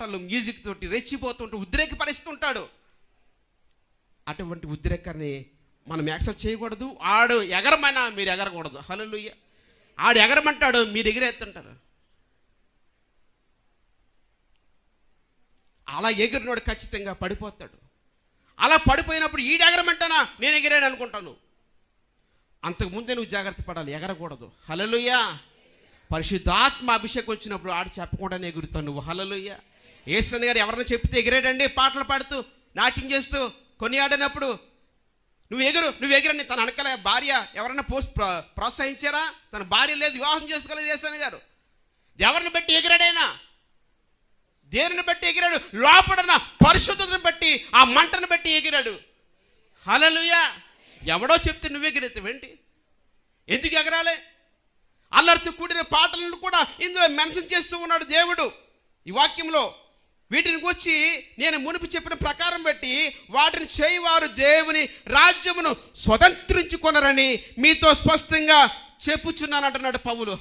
పాటలు మ్యూజిక్ తోటి రెచ్చిపోతుంటూ ఉద్రేకపరుస్తుంటాడు. అటువంటి ఉద్రేకాన్ని మనం యాక్సెప్ట్ చేయకూడదు. ఆడు ఎగరమైనా మీరు ఎగరకూడదు. హలో ఆడు ఎగరమంటాడు మీరు ఎగిరేస్తుంటారు. అలా ఎగిరినోడు ఖచ్చితంగా పడిపోతాడు. అలా పడిపోయినప్పుడు ఈడు ఎగరమంటానా? నేను ఎగిరాను అనుకుంటాను అంతకుముందే నువ్వు జాగ్రత్త పడాలి. ఎగరకూడదు. హలలుయ్యా పరిశుద్ధాత్మ అభిషేకం వచ్చినప్పుడు ఆడు చెప్పకుండానే ఎగురుతాను. నువ్వు హలలుయ్య ఏసన్ గారు ఎవరైనా చెప్తే ఎగిరాడండి? పాటలు పాడుతూ నాట్యం చేస్తూ కొనియాడినప్పుడు నువ్వు ఎగురు నువ్వు ఎగురని తన అనకల భార్య ఎవరైనా పోస్ట్ ప్ర- ప్రోత్సహించారా? తన భార్య లేదు వివాహం చేసుకోలేదు ఏసన్ గారు. ఎవరిని బట్టి ఎగిరాడైనా? దేనిని బట్టి ఎగిరాడు? లోపడన పరిశుద్ధతను బట్టి ఆ మంటను బట్టి ఎగిరాడు. హలలుయా ఎవడో చెప్తే నువ్వు ఎగిరెత్తావేంటి ఎందుకు ఎగరాలే? అల్లరితో కూడిన పాటలను కూడా ఇందులో మెన్షన్ చేస్తూ ఉన్నాడు దేవుడు. ఈ వాక్యంలో వీటిని గురించి నేను మునుపు చెప్పిన ప్రకారం బట్టి వాటిని చేయవారు దేవుని రాజ్యమును స్వతంత్రించుకొనరని మీతో స్పష్టంగా చెప్పుచున్నానంటున్నాడు పౌలు.